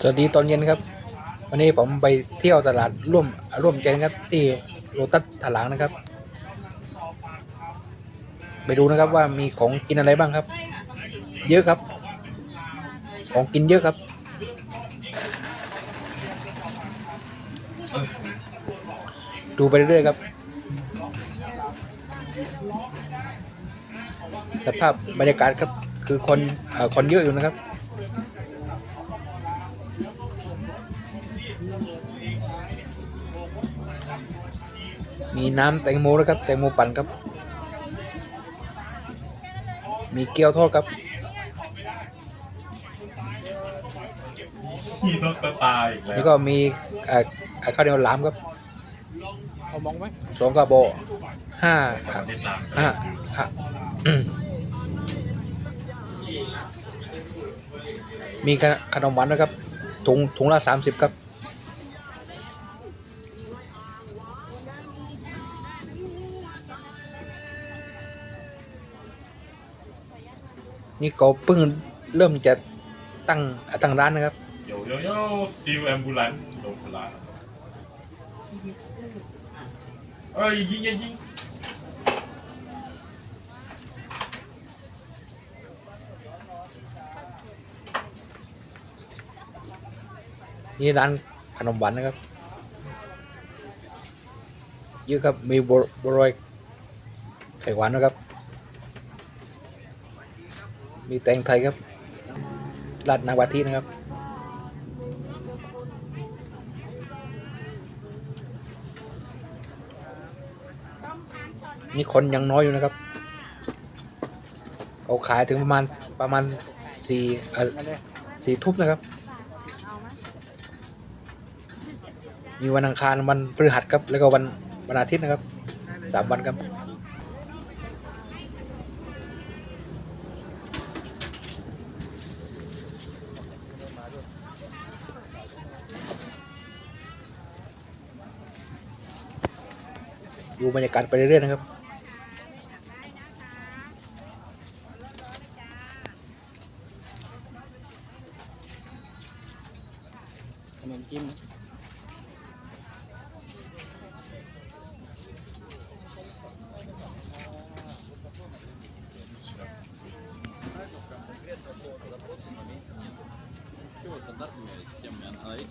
สวัสดีตอนเย็นครับ วันนี้ผมไปเที่ยวตลาดร่วมร่วมใจนะครับ ที่โรตัสถลางนะครับ ไปดูนะครับว่ามีของกินอะไรบ้างครับ เยอะครับ ของกินเยอะครับดูไปเรื่อยๆครับสภาพบรรยากาศครับ คือคนอคนเยอะอยู่นะครับ มีน้ำแตงโมด้วยครับ แตงโมปั่นครับ มีเกี๊ยวทอดครับมีนกกระตายอีกแล้วนี่ก็มีเอ่อเอ่อข้าวเหนียวหลามครับเอามองไหมสองกระบอกห้าประเทศลาวห้าห้าอืมมีขนขนมหวานนะครับ ถุงถุงละสามสิบครับ นี่ก็เพิ่งเริ่มจะตั้งตั้งร้านนะครับโยโยโย่สตีลแอมบูลันโรงพยาบาลเอ้ยยิงย่ายิง นี่ร้านขนมหวานนะครับเยอะครับมีบัวบัวลอยไข่หวานนะครับ มีแตงไทยครับราดนาวาทีนะครับนี่คนยังน้อยอยู่นะครับ เขาขายถึงประมาณประมาณสี่เออสี่ทุ่มนะครับ มีวันอังคารวันพฤหัสครับ แล้วก็วันวันอาทิตย์นะครับสามวันครับดูบรรยากาศไปเรื่อยๆนะครับขนมจิ้ม dark marriage, yang yang lain.